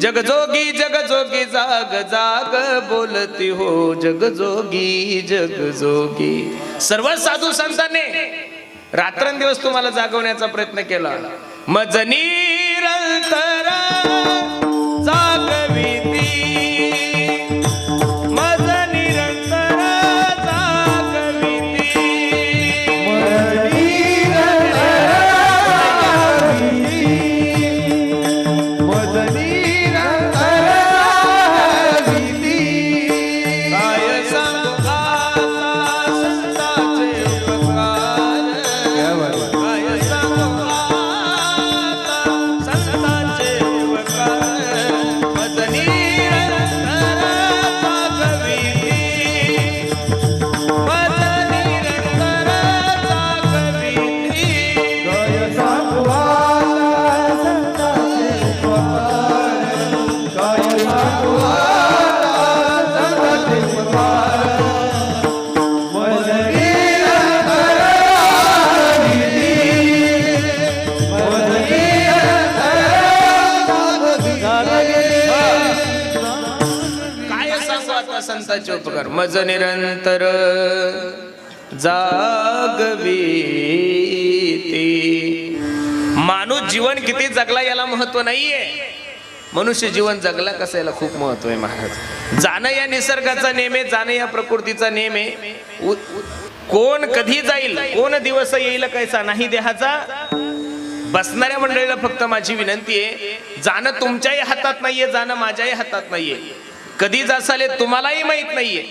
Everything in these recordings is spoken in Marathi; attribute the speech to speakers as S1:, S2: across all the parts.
S1: जगजोगी जगजोगी जाग जाग बोलती हो. जगजोगी जगजोगी सर्व साधू संतांनी रात्रंदिवस तुम्हाला जागवण्याचा प्रयत्न केला. मजनी रंतर कर्मज निरंतर जागविती. माणूस जीवन किती जगला याला महत्त्व नाहीये. मनुष्य जीवन जगला कसं याला खूप महत्त्व आहे महाराज? जाणं या निसर्गाचा नेम आहे जाणं या प्रकृतीचा नेम आहे. कोण कधी जाईल कोण दिवस येईल कायचा नाही देहाचा? बसणाऱ्या मंडळीला फक्त माझी विनंती आहे जाणं तुमच्याही हातात नाहीये जाणं माझ्याही हातात नाहीये. कधी जासाले तुम्हालाही माहीत नाहीये.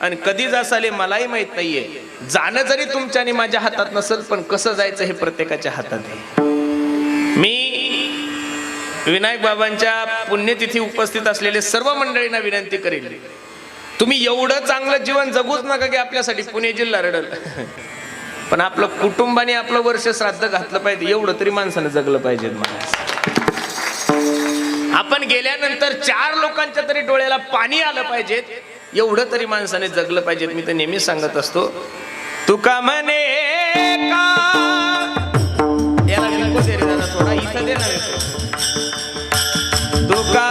S1: आणि कधी जासाले मलाही माहीत नाहीये. जाणं जरी तुमच्या आणि माझ्या हातात नसेल पण कसं जायचं हे प्रत्येकाच्या हातात आहे. मी विनायक बाबांच्या पुण्यतिथी उपस्थित असलेले सर्व मंडळींना विनंती करेल तुम्ही एवढं चांगलं जीवन जगूच नका की आपल्यासाठी पुणे जिल्हा रडल. पण आपलं कुटुंबाने आपलं वर्ष श्राद्ध घातलं पाहिजे एवढं तरी माणसानं जगलं पाहिजे महाराज. आपण गेल्यानंतर चार लोकांच्या तरी डोळ्याला पाणी आलं पाहिजेत एवढं तरी माणसाने जगलं पाहिजे मी तर नेहमीच सांगत असतो. तुका म्हणे का? इथं तुका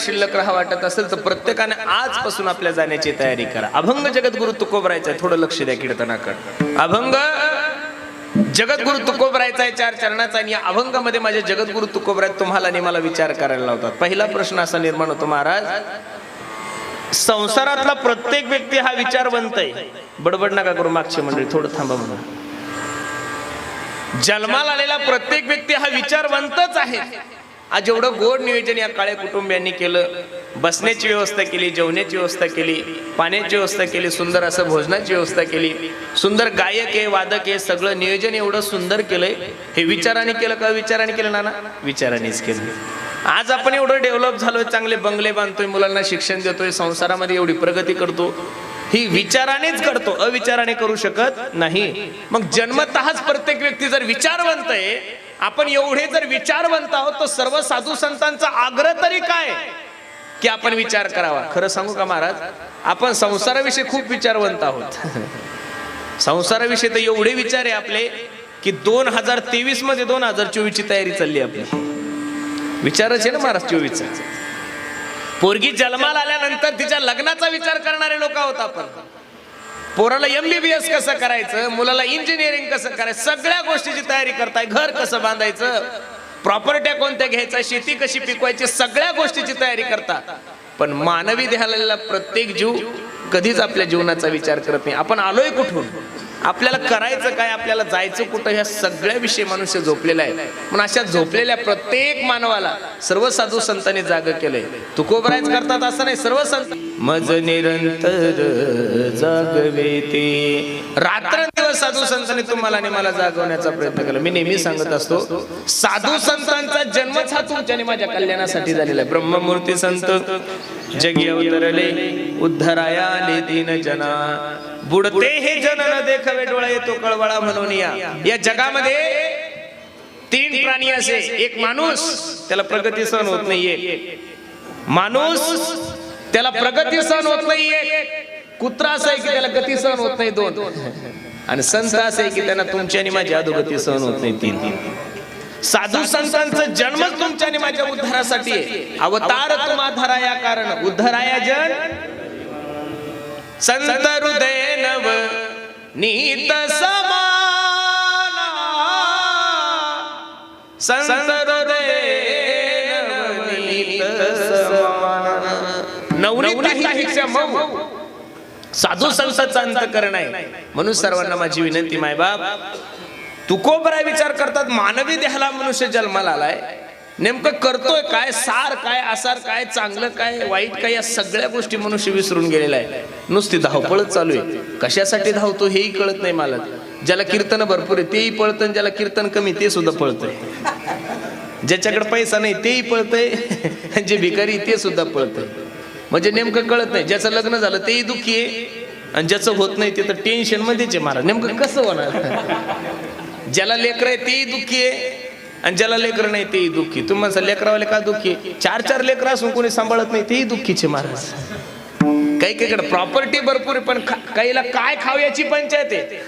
S1: शिल्लक राहा वाटत असेल तर प्रत्येकाने आजपासून आपल्या जाण्याची तयारी करा. अभंग जगद्गुरु तुकोबरायचा थोडं लक्ष द्या कीर्तनाकडे. अभंग जगद्गुरु तुकोबरायचा आहे चार चरणाचा आणि या अभंगामध्ये माझ्या जगद्गुरु तुकोबराय तुम्हाला आणि मला विचार करायला लावतात. पहिला प्रश्न असा निर्माण होतो महाराज संसारातला प्रत्येक व्यक्ती हा विचारवंत आहे. बडबड नका करू मागची मंडळी थोडं थांबा म्हणून. जन्माला आलेला प्रत्येक व्यक्ती हा विचारवंतच आहे. आज एवढं गोड नियोजन या काळ्या कुटुंबियांनी केलं. बसण्याची व्यवस्था केली जेवण्याची व्यवस्था केली पाण्याची व्यवस्था केली सुंदर असं भोजनाची व्यवस्था केली. सुंदर गायक आहे वादक आहे सगळं नियोजन एवढं सुंदर केलंय. हे विचाराने केलं का विचाराने केलं ना विचारानेच केलं. आज आपण एवढं डेव्हलप झालोय चांगले बंगले बांधतोय मुलांना शिक्षण देतोय संसारामध्ये एवढी प्रगती करतो. ही विचारानेच करतो अविचाराने करू शकत नाही. मग जन्मतःच प्रत्येक व्यक्ती जर विचारवंत आहे आपण एवढे जर विचारवंत आहोत तर सर्व साधू संतांचा आग्रह तरी काय? की आपण विचार करावा. खरं सांगू का महाराज? आपण संसाराविषयी खूप विचारवंत आहोत. संसाराविषयी तर एवढे विचार आहे आपले की दोन हजार तेवीसमध्ये दोन हजार चोवीस ची तयारी चालली आपली. विचारच आहे ना महाराज चोवीस पोरगी जन्माला आल्यानंतर तिच्या लग्नाचा विचार करणारे लोक आहोत आपण. पोराला एमबीबीएस कसं करायचं? मुलाला इंजिनिअरिंग कसं करायचं? सगळ्या गोष्टीची तयारी करताय. घर कसं बांधायचं? प्रॉपर्ट्या कोणत्या घ्यायचा? शेती कशी पिकवायची? सगळ्या गोष्टीची तयारी करता. पण मानवी देहाला प्रत्येक जीव कधीच आपल्या जीवनाचा विचार करत नाही. आपण आलोय कुठून? आपल्याला करायचं काय आपल्याला जायचं कुठं ह्या सगळ्या विषयी मनुष्य झोपलेला आहे. पण अशा झोपलेल्या प्रत्येक मानवाला सर्व साधू संतांनी जाग केलंय. तुकोबरायच करतात असं नाही सर्व संत मज निरंतर जागवे ते. रात्रंदिवस साधू संतांनी तुम्हाला आणि मला जागवण्याचा प्रयत्न केला. मी नेहमी सांगत असतो साधू संतांचा जन्मच हा तुमच्या आणि माझ्या कल्याणासाठी झालेला आहे. ब्रह्ममूर्ती संत जगी अवतरले उद्धराया आले दीन जना. बुडते हे जन न देखवे डोळा येतो कळवळा म्हणून या या जगामध्ये तीन प्राणी असे. एक माणूस त्याला प्रगती सहन होत नाहीये. माणूस त्याला प्रगती सहन होत नाहीये. कुत्रा असं आहे की त्याला गती सहन होत नाही दोन. आणि संत असं आहे की त्यांना तुमची आणि माझी अधोगती सहन होत नाही तीन. साधू संतांचा जन्मच तुमच्या आणि माझ्या उद्धारासाठी आहे. अवतार तुम्हा धरा या कारण. उद्धराया जन संत हृदय नव नीत समाना संत हृदय नव नीत समाना नवनीत मऊ साधू संतांचा अंतकरण आहे म्हणून सर्वांना माझी विनंती मायबाप तुकोबरा विचार करतात मानवी देहाला मनुष्य जन्माला आलाय नेमकं करतोय काय? सार काय आसार काय चांगलं काय वाईट काय या सगळ्या गोष्टी मनुष्य विसरून गेलेला आहे. नुसती धावपळच चालू आहे. कशासाठी धावतो हेही कळत नाही मला ज्याला कीर्तन भरपूर आहे तेही पळतं ज्याला कीर्तन कमी ते सुद्धा पळतंय. ज्याच्याकडे पैसा नाही तेही पळतंय. जे भिकारी ते सुद्धा पळतंय. म्हणजे नेमकं कळत नाही. ज्याचं लग्न झालं तेही दुःखी आहे. आणि ज्याचं होत नाही ते तर टेन्शन मध्येच आहे महाराज. नेमकं कसं होणार? ज्याला लेकर आहे तेही दुःखी आहे. आणि ज्याला लेकर नाही तेही दुःखी. तुम्ही म्हणसा लेकरावाले का दुःखी? चार चार लेकर असून कोणी सांभाळत नाही तेही दुःखीचे महाराज काही काहीकडे प्रॉपर्टी भरपूर आहे पण खा- काहीला काय खाऊ याची पंचायत आहे.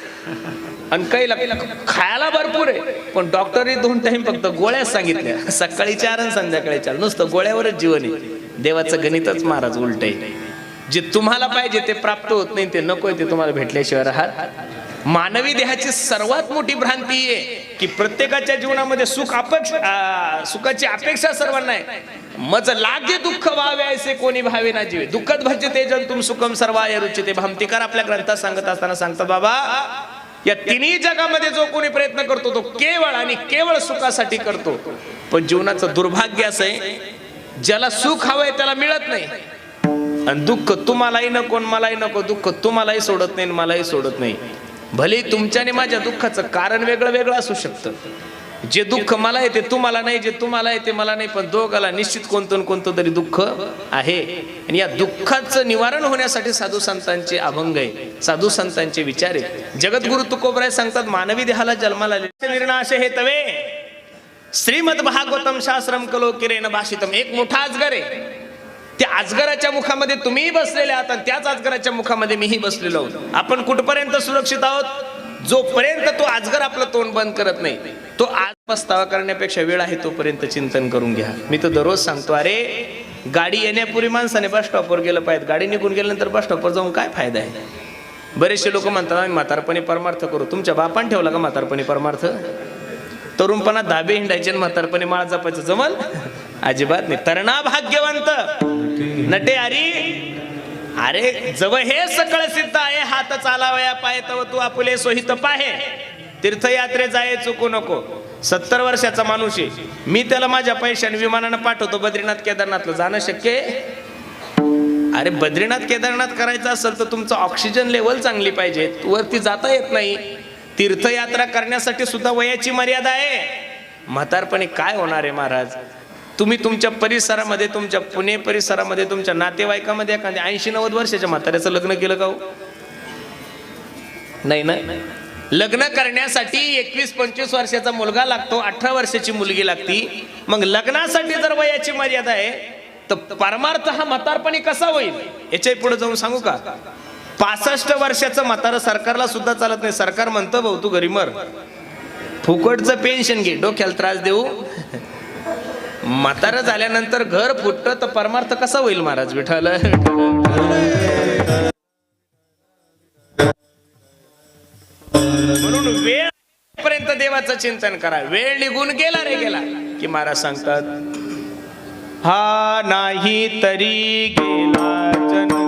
S1: आणि काहीला खायला भरपूर आहे. पण डॉक्टरने दोन टाइम फक्त गोळ्या सांगितल्या. सकाळी चार आणि संध्याकाळी चार. नुसतं गोळ्यावरच जीवन आहे. देवाचं गणितच महाराज उलट आहे. जे तुम्हाला पाहिजे ते प्राप्त होत नाही ते नकोय ते तुम्हाला भेटल्याशिवाय राहत मानवी देहाची सर्वात मोठी भ्रांती आहे की प्रत्येकाच्या जीवनामध्ये सुख अपेक्षा सुखाची अपेक्षा सर्वांना आहे. मज लागे दुःख व्हावे असे कोणी भावे ना जीवे. दुःखद भज्य ते जन तुम सुखम सर्वाय रुचिते. भामतिकार आपल्या ग्रंथात सांगत असताना सांगतात बाबा या तिन्ही जगामध्ये जो कोणी प्रयत्न करतो तो केवळ आणि केवळ सुखासाठी करतो. पण जीवनाचं दुर्भाग्य असं आहे ज्याला सुख हवंय त्याला मिळत नाही. आणि दुःख तुम्हालाही नको मलाही नको. दुःख तुम्हालाही सोडत नाही मलाही सोडत नाही. भले तुमच्या आणि माझ्या दुःखाचं कारण वेगळं वेगळं असू शकतं. जे दुःख मला येते तुम्हाला नाही जे तुम्हाला येते मला नाही पण दोघाला निश्चित कोणतं कोणतं तरी दुःख आहे. आणि या दुःखाचं निवारण होण्यासाठी साधू संतांचे अभंग आहे साधू संतांचे विचार आहे जगद्गुरु तुकोबराय सांगतात मानवी देहाला जन्माला निर्णाश हे तवे श्रीमद भागवतम शास्त्रम कलो किरेन भाषितम. एक मोठा अजगर आहे. त्या अजगराच्या मुखामध्ये तुम्हीही बसलेले आहात आणि त्याच अजगराच्या मुखामध्ये मीही बसलेलो आहोत. आपण कुठपर्यंत सुरक्षित आहोत? जोपर्यंत तो आजगर आपलं तोंड बंद करत नाही तो आज पस्तावा करण्यापेक्षा वेळ आहे तोपर्यंत चिंतन करून घ्या. मी तर दररोज सांगतो अरे गाडी येण्यापूर्वी माणसाने बस स्टॉपवर गेलं पाहिजे. गाडी निघून गेल्यानंतर बस स्टॉपवर जाऊन काय फायदा आहे? बरेचसे लोक म्हणतात आम्ही म्हातारपणी परमार्थ करू. तुमच्या बापान ठेवला का म्हातारपणी परमार्थ? तरुणपणात धाबे हिंडायचे आणि म्हातारपणी माळ जपायचं? जमल? अजिबात नाही. तरणा भाग्यवंत! नटे अरी. अरे जव हे सकळ सिद्ध आहे हात चालावया पाय तव तू आपुले सोहित पाहे. तीर्थयात्रे जाय चुकू नको. सत्तर वर्षाचा माणूस आहे. मी त्याला माझ्या पैशाने विमानानं पाठवतो बद्रीनाथ केदारनाथला. जाणं शक्य आहे? अरे बद्रीनाथ केदारनाथ करायचं असेल तर तुमचं ऑक्सिजन लेवल चांगली पाहिजे. वरती जाता येत नाही. तीर्थयात्रा करण्यासाठी सुद्धा वयाची मर्यादा आहे. म्हातारपणी काय होणार आहे महाराज? तुम्ही तुमच्या परिसरामध्ये तुमच्या पुणे परिसरामध्ये तुमच्या नातेवाईकामध्ये एखाद्या ऐंशी नव्वद वर्षाच्या म्हाताऱ्याचं लग्न केलं का हो? नाही ना. लग्न करण्यासाठी एकवीस पंचवीस वर्षाचा मुलगा लागतो अठरा वर्षाची मुलगी लागती. मग लग्नासाठी जर वयाची मर्यादा आहे तर परमार्थ हा म्हातारपणी कसा होईल? याच्यापुढे जाऊन सांगू का? पासष्ट वर्षाचं म्हातारं सरकारला सुद्धा चालत नाही. सरकार म्हणतं भाऊ तू घरी मर. फुकटचं पेन्शन घे. डोक्याला त्रास देऊ. म्हातारं झाल्यानंतर घर फुटतं तर परमार्थ कसा होईल महाराज विठाल म्हणून वेळ पर्यंत देवाचं चिंतन करा. वेळ निघून गेला रे गेला. की महाराज सांगतात हा नाही तरी गेला जन्म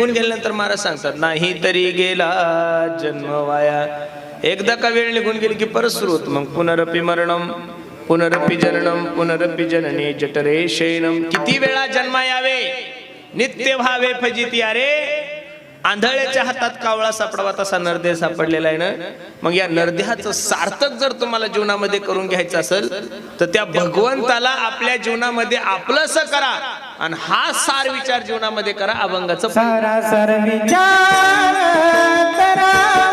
S1: निघून गेल्यानंतर महाराज सांगतात नाही तरी गेला जन्म वाया. एकदा का वेळ निघून गेली की परत सुरू होत. मग पुनरपी मरणम पुनरपी जननम पुनरपी जननी जठरे शयनम किती वेळा जन्मा यावे नित्य भावे फजिती अरे आंधळ्याच्या हातात कावळा सापडावा तसा नरदेह सापडलेला आहे ना? मग या नरदेहाचं सार्थक जर तुम्हाला जीवनामध्ये करून घ्यायचं असेल तर त्या भगवंताला आपल्या जीवनामध्ये आपलंस करा. आणि हा सार विचार जीवनामध्ये करा अभंगाचं
S2: सारा सर विचार करा.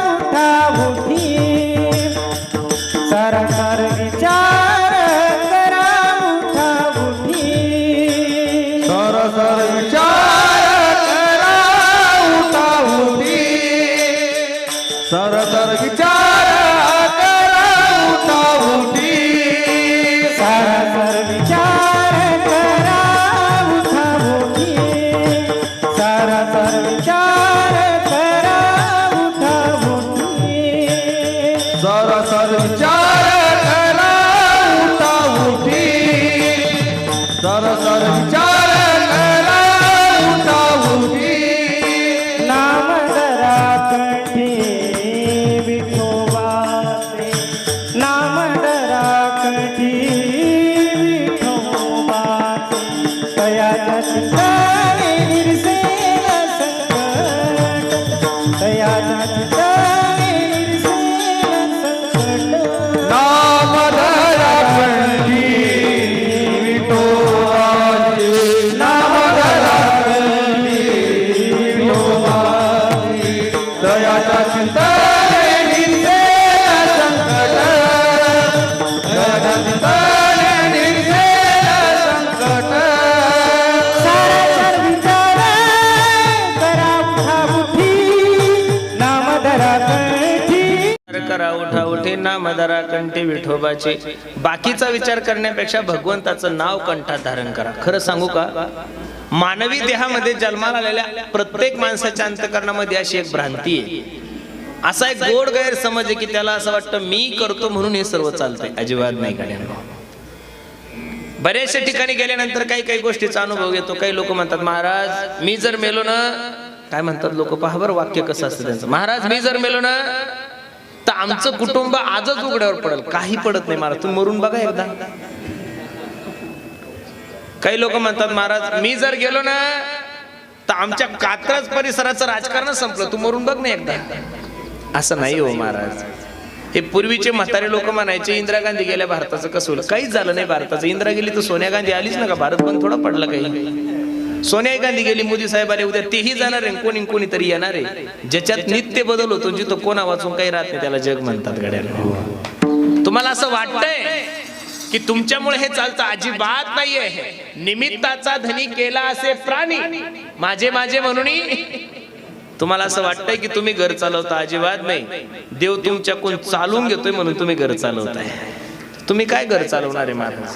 S1: नाम कंठी विठोबाचे. बाकीचा विचार करण्यापेक्षा भगवंताचं नाव कंठात धारण करा. खरं सांगू का? मानवी देहामध्ये जन्माला आलेल्या प्रत्येक माणसाच्या अंतकरणामध्ये अशी एक भ्रांती आहे. असा एक गोड गैरसमज आहे की त्याला असं वाटतं मी करतो म्हणून हे सर्व चालतंय. अजिबात नाही गाड्यांना बऱ्याचशा ठिकाणी गेल्यानंतर काही काही गोष्टीचा अनुभव येतो काही लोक म्हणतात महाराज मी जर मेलो ना काय म्हणतात लोक? पहा बरं वाक्य कसं असतं त्यांचं? महाराज मी जर मेलो ना तर आमचं कुटुंब आजच उघड्यावर पडेल. काही पडत नाही महाराज. तुम्ही मरून बघा एकदा. काही लोक म्हणतात महाराज मी जर गेलो ना तर आमच्या कात्रज परिसराचं राजकारण संपलं. तू मरून बघ ना एकदा. असं नाही हो महाराज. हे पूर्वीचे म्हातारे लोक म्हणायचे इंदिरा गांधी गेल्या भारताचं कसं होईल? काहीच झालं नाही भारताचं. इंदिरा गेली तर सोनिया गांधी आलीच ना का? भारत बंद थोडा पडला काही. सोनिया गांधी गेली मोदी साहेब आले उद्या तेही जाणार आहे कोणी कोणीतरी येणार आहे. ज्याच्यात नित्य बदल होतो जिथं कोणा वाचून काही राहत नाही त्याला जग म्हणतात गड्या तुम्हाला असं वाटतंय की तुमच्यामुळे हे चालतं? अजिबात नाहीये. निमित्ताचा धनी केला असे प्राणी. माझे माझे म्हणून तुम्हाला असं वाटतंय की तुम्ही घर चालवता? अजिबात नाही. देव तुमच्याकडून चालून घेतोय म्हणून तुम्ही घर चालवताय. तुम्ही काय घर चालवणार आहे महाराज?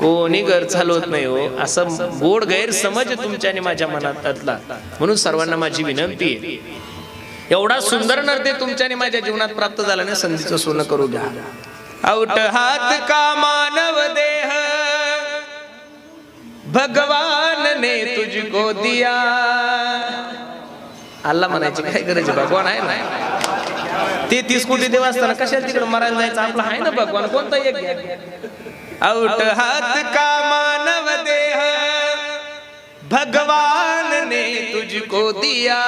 S1: कोणी घर चालवत नाही हो. असं गोड गैरसमज तुमच्या आणि माझ्या मनातला म्हणून सर्वांना माझी विनंती आहे. एवढा सुंदर नर्ते तुमच्या आणि माझ्या जीवनात प्राप्त झाला नाही संधीचं सोनं करू द्या. औट हात का मानव देह? भगवान ने तुझको दिया. अल्ला म्हणायची काय गरज भगवान आहे ना? ते तीस कोटी देव असताना कशाला तिकडे मरायला जायचं? आपला आहे ना भगवान? कोणता एक घ्या औट हात का मानव देह? भगवान ने तुझको दिया।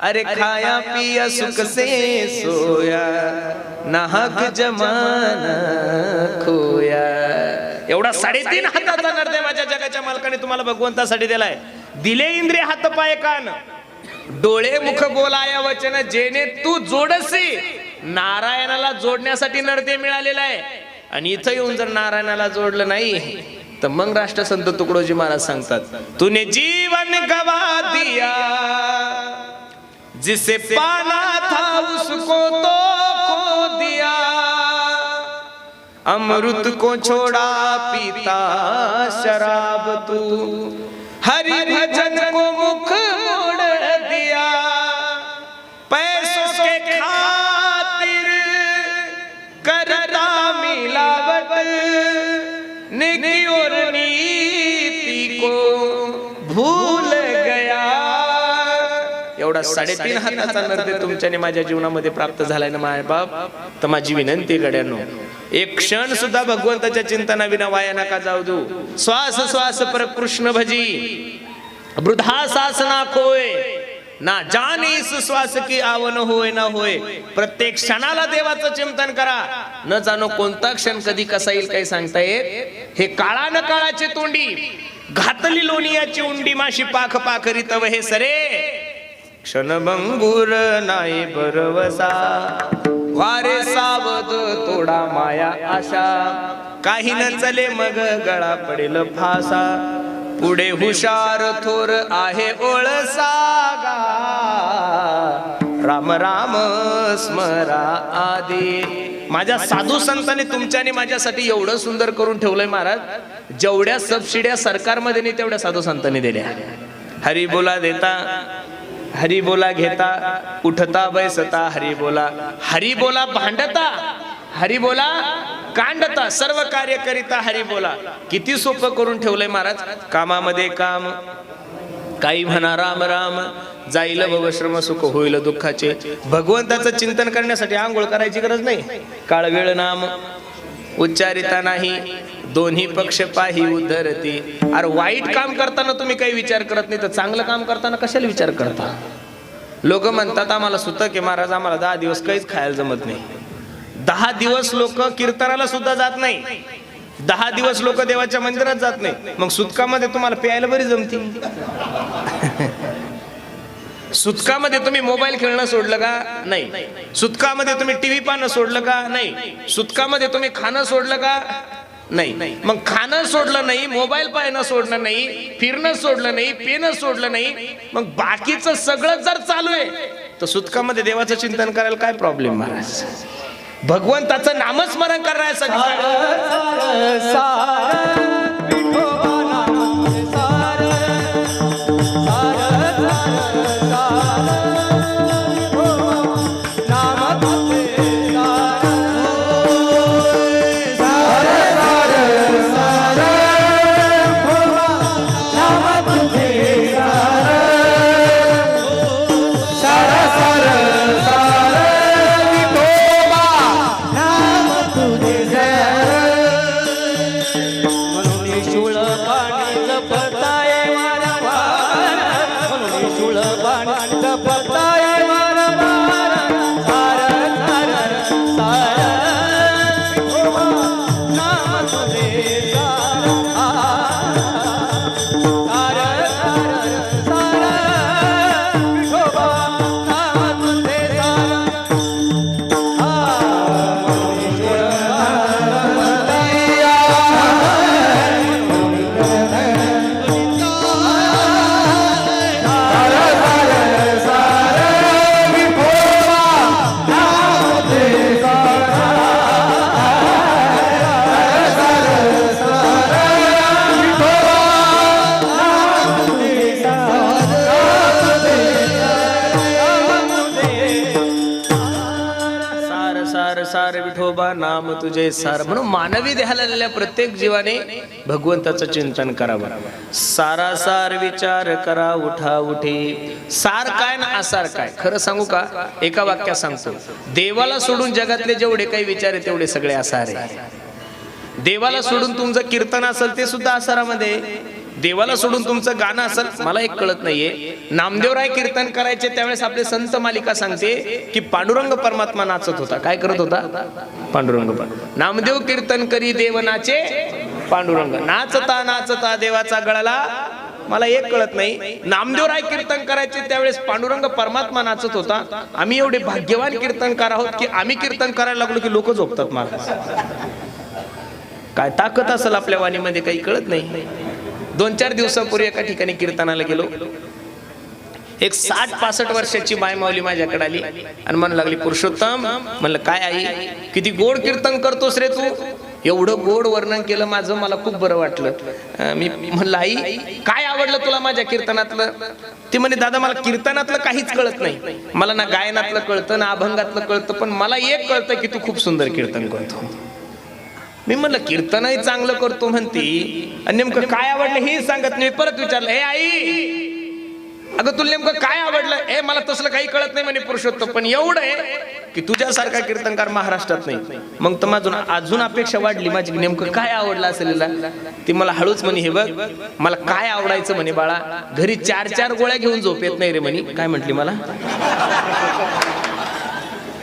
S1: अरे खाया पिया सुख से सोया। नाहक जमाना खोया। एवढा साडेतीन हाताचा नर्दे माझ्या जगाच्या मालकाने तुम्हाला भगवंतासाठी दिलाय. दिले इंद्रिय हात पाय कान. डोळे मुख बोलाया वचन जेने तू जोडसी. नारायणाला जोडण्यासाठी नरदे मिळालेला आहे. आणि इथं येऊन जर नारायणाला जोडलं नाही तर मग राष्ट्रसंत तुकडोजी महाराज सांगतात तुने जीवन गवा दिया जिसे पाना था उसको तो खो दिया अमृत को छोड़ा पीता शराब तू हरि भजन साडेतीन हाताचा नर्दे तुमच्याने माझ्या जीवनामध्ये प्राप्त झालाय ना माय बाप? तर माझी विनंती गड्यानो एक क्षण सुद्धा भगवंताच्या चिंतना विना वाया नका जाऊ दू श्वास श्वास पर कृष्ण भजी. वृद्धा सासना कोय? ना जान इस श्वास की आवन होय ना होय. प्रत्येक क्षणाला देवाचं चिंतन करा. न जाणो कोणता क्षण कधी कसा येईल काही सांगता येत? हे काळा न काळाची तोंडी. घातली लोणियाची उंडी माशी पाख पाखरीत व हे सरे. क्षणभंगूर नाही बरवसा वारे सावध तोडा माया आशा. काही न चले मग गळा पडेल फासा पुढे हुशार थोर आहे ओळ सागा राम राम स्मरा आदी. माझ्या साधू संतांनी तुमच्याने माझ्यासाठी एवढं सुंदर करून ठेवलंय महाराज. जेवढ्या सबसिड्या सरकारमध्ये नाही तेवढ्या साधू संतांनी दिल्या. हरी बोला देता. हरी बोला घेता उठता बैसता हरी बोला. हरी बोला भांडता हरी बोला कांडता सर्व कार्य करिता हरी बोला. किती सोपं करून ठेवलंय महाराज? कामामध्ये काम काही म्हणा राम राम. जाईल भवश्रम सुख होईल दुःखाचे. भगवंताचं चिंतन करण्यासाठी आंघोळ करायची गरज नाही. काळ वेळ नाम उच्चारिता नाही दोन्ही पक्ष पाही उद्धरती अरे वाईट काम करताना तुम्ही काही विचार करत नाही तर चांगलं काम करताना कशाला विचार करता? लोक म्हणतात आम्हाला सुतक की महाराज आम्हाला दहा दिवस काहीच खायला जमत नाही. दहा दिवस लोक कीर्तनाला सुद्धा जात नाही. दहा दिवस लोक देवाच्या मंदिरात जात नाही. मग सुतकामध्ये तुम्हाला प्यायला बरी जमती. सुतकामध्ये तुम्ही मोबाईल खेळणं सोडलं का नाही सुतकामध्ये तुम्ही टीव्ही पाहणं सोडलं का नाही सुतकामध्ये तुम्ही खाणं सोडलं का नाही मग खाणं सोडलं नाही मोबाईल पाहणं सोडलं नाही फिरणं सोडलं नाही पिणं सोडलं नाही मग बाकीचं सगळं जर चालू आहे तर सुतकामध्ये देवाचं चिंतन करायला काय प्रॉब्लेम महाराज भगवंताचं नामस्मरण करण्यासाठी
S2: तुझे सार.
S1: म्हणून मानवी देहाला आलेल्या प्रत्येक जीवाने भगवंताचं चिंतन करावं. सारा सार विचार करा उठा उठी. सार काय ना आसार काय. खरं सांगू का? एका वाक्यात सांगतो. देवाला सोडून जगातले जेवढे काही विचार आहे तेवढे सगळे असार आहे देवाला सोडून तुमचं कीर्तन असेल ते सुद्धा आसारामध्ये आहे. देवाला सोडून तुमचं गाणं असेल मला एक कळत नाहीये. नामदेवराय कीर्तन करायचे त्यावेळेस आपले संत मालिका सांगते की पांडुरंग परमात्मा नाचत होता. काय करत होता? पांडुरंग नामदेव कीर्तन करी देव नाचे पांडुरंग. नाचता नाचता देवाचा गळाला. मला एक कळत नाही. नामदेवराय कीर्तन करायचे त्यावेळेस पांडुरंग परमात्मा नाचत होता. आम्ही एवढे भाग्यवान कीर्तनकार आहोत की आम्ही कीर्तन करायला लागलो की लोक झोपतात महाराज काय ताकद असेल आपल्या वाणीमध्ये काही कळत नाही. दोन चार दिवसापूर्वी एका ठिकाणी कीर्तनाला गेलो. एक साठ पासष्ट वर्षाची बाय माऊली माझ्याकडे आली आणि म्हणू लागली पुरुषोत्तम म्हणलं काय आई किती गोड कीर्तन करतोस रे तू? एवढं गोड वर्णन केलं माझं मला खूप बरं वाटलं. मी म्हणलं आई काय आवडलं तुला माझ्या कीर्तनातलं? ती म्हणे दादा मला कीर्तनातलं काहीच कळत नाही. मला ना गायनातलं कळतं ना अभंगातलं कळतं पण मला एक कळतं की तू खूप सुंदर कीर्तन करतो. मी म्हणलं कीर्तनही चांगलं करतो म्हणती. आणि नेमकं काय आवडलं हे सांगत नाही. परत विचारलं हे आई अगं तुला नेमकं काय आवडलं? हे मला तसलं काही कळत नाही म्हणे पुरुषोत्तम. पण एवढं आहे की तुझ्यासारखा कीर्तनकार महाराष्ट्रात नाही. मग तर माझून अजून अपेक्षा वाढली माझी नेमकं काय आवडलं असेल ती मला हळूच म्हणे हे बघ मला काय आवडायचं म्हणे बाळा? घरी चार चार गोळ्या घेऊन झोप येत नाही रे म्हणे. काय म्हंटली मला?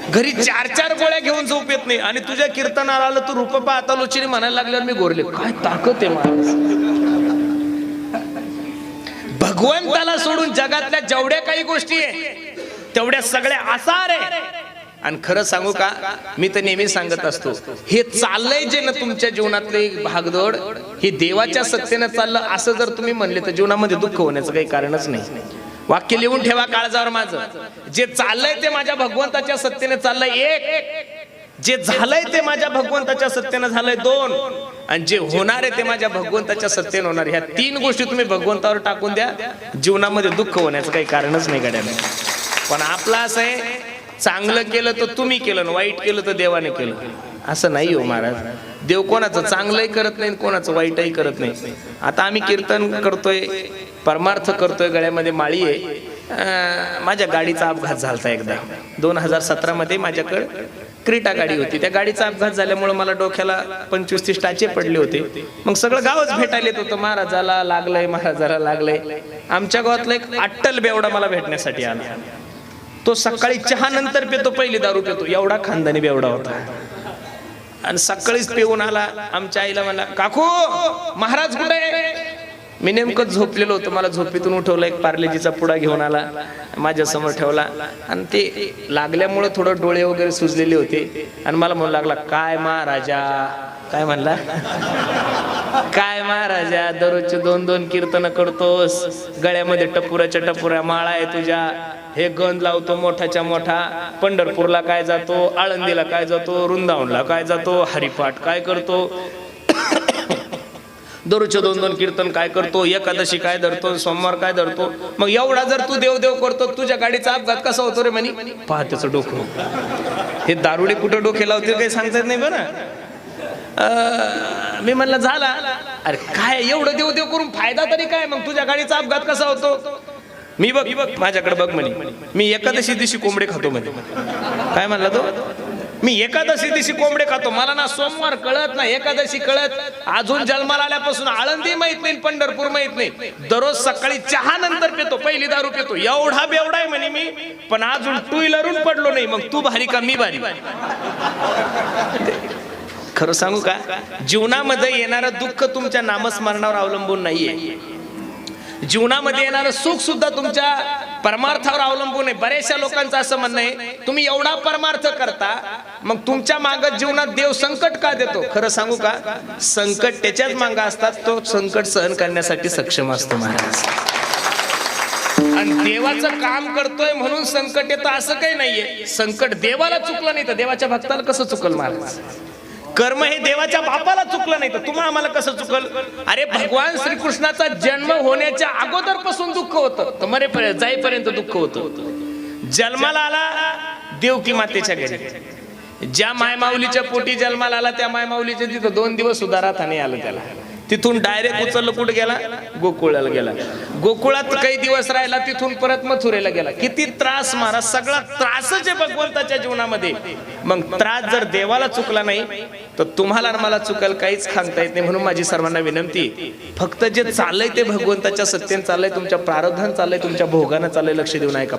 S1: घरी चार चार गोळ्या घेऊन झोप येत नाही. आणि तुझ्या कीर्तनाला आलं तू रूप पाहता लोचिनी म्हणायला लागल्यावर मी गोरले. काय ताकद आहे महाराज भगवंताला सोडून जगातल्या जेवढ्या काही गोष्टी आहे तेवढ्या सगळ्या आसार आहे. आणि खरं सांगू का मी तर नेहमी सांगत असतो हे चाललंय जे ना तुमच्या जीवनातले भागदौड हे देवाच्या सत्तेनं चाललं असं जर तुम्ही म्हणले तर जीवनामध्ये दुःख होण्याचं काही कारणच नाही. वाक्य लिहून ठेवा काळजावर माझं. जे चाललंय ते माझ्या भगवंताच्या सत्तेने चाललंय एक. जे झालंय ते माझ्या भगवंताच्या सत्तेनं झालंय दोन. आणि जे होणार आहे ते माझ्या भगवंताच्या सत्तेनं होणार ह्या तीन गोष्टी तुम्ही भगवंतावर टाकून द्या. जीवनामध्ये दुःख होण्याचं काही कारणच नाही गड्याने पण आपलं असं आहे चांगलं केलं तर तुम्ही केलं आणि वाईट केलं तर देवाने केलं. असं नाही हो महाराज. देव कोणाचं चांगलंही करत नाही कोणाचं वाईटही करत नाही. आता आम्ही कीर्तन करतोय परमार्थ करतोय गळ्यामध्ये माळी आहे. माझ्या गाडीचा अपघात झाला एकदा. दोन हजार सतरा मध्ये माझ्याकडे क्रीटा गाडी होती. त्या गाडीचा अपघात झाल्यामुळे मला डोक्याला पंचवीस तीस टाचे पडले होते. मग सगळं गावच भेटायला येत होतं. महाराजाला लागलंय महाराजाला लागलंय. आमच्या गावातला एक अट्टल बेवडा मला भेटण्यासाठी आला. तो सकाळी चहा नंतर पितो पहिली दारू पितो. एवढा खानदानी बेवडा होता. आणि सकाळीच पिऊन आला. आमच्या आईला म्हणला काकू महाराज कुठे आहे?" मी नेमकं झोपलेलो होतो. मला झोपेतून उठवलं एक पार्लेजीचा पुडा घेऊन आला. माझ्यासमोर ठेवला. आणि ते लागल्यामुळे थोडं डोळे वगैरे सुजलेले होते. आणि मला म्हणू लागला काय महाराजा काय म्हणला? काय महाराजा दररोजचे दोन दोन कीर्तन करतोस. गळ्यामध्ये टपुराच्या टपुऱ्या माळा आहे तुझ्या. हे गंध लावतो मोठाच्या मोठा. पंढरपूरला काय जातो? आळंदीला काय जातो? वृंदावनला काय जातो? हरिपाठ काय करतो? दररोजचे दोन दोन कीर्तन काय करतो? एकादशी काय धरतो? सोमवार काय धरतो? मग एवढा जर तू देव देव करतो तुझ्या गाडीचा अपघात कसा होतो रे म्हणे पहा त्याचं डोकं. हे दारुडे कुठं डोके लावते काही सांगतात नाही बरं. मी म्हणलं झाला. अरे काय एवढं देव देव करून फायदा तरी काय? मग तुझ्या गाडीचा अपघात कसा होतो? मी बघ माझ्याकडे बघ म्हणे. मी एकादशी दिवशी कोंबडे खातो म्हणे. काय म्हणला तो? मी एकादशी दिवशी कोंबडे खातो. मला ना सोमवार कळत ना एकादशी कळत. अजून जन्माला आल्यापासून आळंदी माहीत नाही पंढरपूर माहीत नाही. दररोज सकाळी चहा नंतर पितो पहिली दारू पितो. एवढा बेवडा आहे म्हणे मी पण अजून टू व्हीलरून पडलो नाही. मग तू भारी का मी भारी? खरं सांगू का? जीवनामध्ये येणारं दुःख तुमच्या नामस्मरणावर अवलंबून नाहीये. जीवनामध्ये येणारं सुख सुद्धा तुमच्या परमार्थावर अवलंबून आहे. बऱ्याचशा लोकांचं असं म्हणणं आहे तुम्ही एवढा परमार्थ करता मग तुमच्या माग जीवनात देव संकट का देतो? खरं सांगू का? संकट त्याच्याच मागं असतात तो संकट सहन करण्यासाठी सक्षम असतो महाराज. आणि देवाचं काम करतोय म्हणून संकट येतं असं काही नाहीये. संकट देवाला चुकलं नाही तर देवाच्या भक्ताला कसं चुकल महाराज? कर्म हे देवाच्या बापाला चुकलं नाही तर तुम्हा आम्हाला कसं चुकल? अरे भगवान श्रीकृष्णाचा जन्म होण्याच्या अगोदरपासून दुःख होतं. मरेपर्यंत जाईपर्यंत दुःख होतं. जन्माला आला देवकी मातेच्या घरी. ज्या मायमाऊलीच्या पोटी जन्माला आला त्या मायमाऊलीच्या तिथं दोन दिवस सुद्धा राहता नाही आलं त्याला. तिथून डायरेक्ट उचललं कुठं गेला? गोकुळाला गेला. गोकुळात काही दिवस राहिला तिथून परत मथुरेला गेला. किती त्रास महाराज सगळा त्रासच आहे भगवंताच्या जीवनामध्ये. मग त्रास जर देवाला चुकला नाही तर तुम्हाला मला चुकायला काहीच सांगता येत नाही म्हणून माझी सर्वांना विनंती फक्त जे चाललंय ते भगवंताच्या सत्तेन चाललंय तुमच्या प्रारब्धान चाललंय तुमच्या भोगानं चाललंय लक्ष देऊन ऐका